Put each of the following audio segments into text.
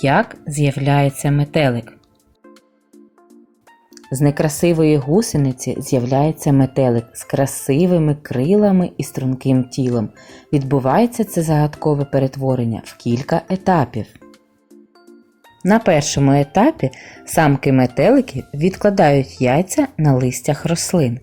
Як з'являється метелик? З некрасивої гусениці з'являється метелик з красивими крилами і струнким тілом. Відбувається це загадкове перетворення в кілька етапів. На першому етапі самки метелики відкладають яйця на листях рослин.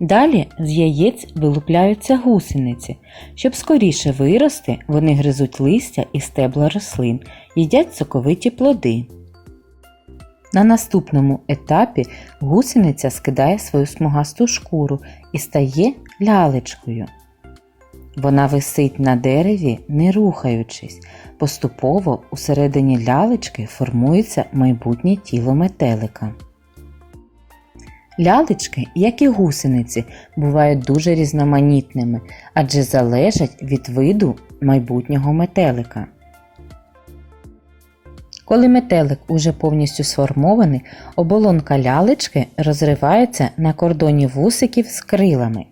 Далі з яєць вилупляються гусениці. Щоб скоріше вирости, вони гризуть листя і стебла рослин, їдять соковиті плоди. На наступному етапі гусениця скидає свою смугасту шкуру і стає лялечкою. Вона висить на дереві, не рухаючись. Поступово усередині лялечки формується майбутнє тіло метелика. Лялечки, як і гусениці, бувають дуже різноманітними, адже залежать від виду майбутнього метелика. Коли метелик уже повністю сформований, оболонка лялечки розривається на кордоні вусиків з крилами.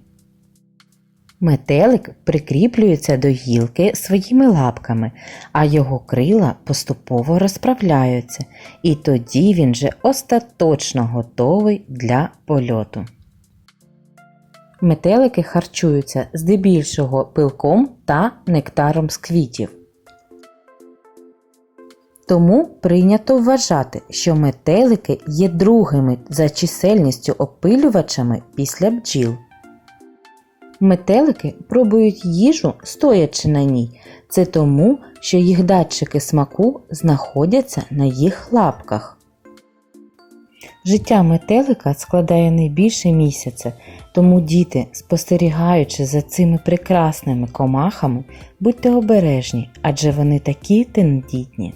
Метелик прикріплюється до гілки своїми лапками, а його крила поступово розправляються, і тоді він вже остаточно готовий для польоту. Метелики харчуються здебільшого пилком та нектаром з квітів. Тому прийнято вважати, що метелики є другими за чисельністю опилювачами після бджіл. Метелики пробують їжу стоячи на ній. Це тому, що їх датчики смаку знаходяться на їх лапках. Життя метелика складає не більше місяця, тому діти, спостерігаючи за цими прекрасними комахами, будьте обережні, адже вони такі тендітні.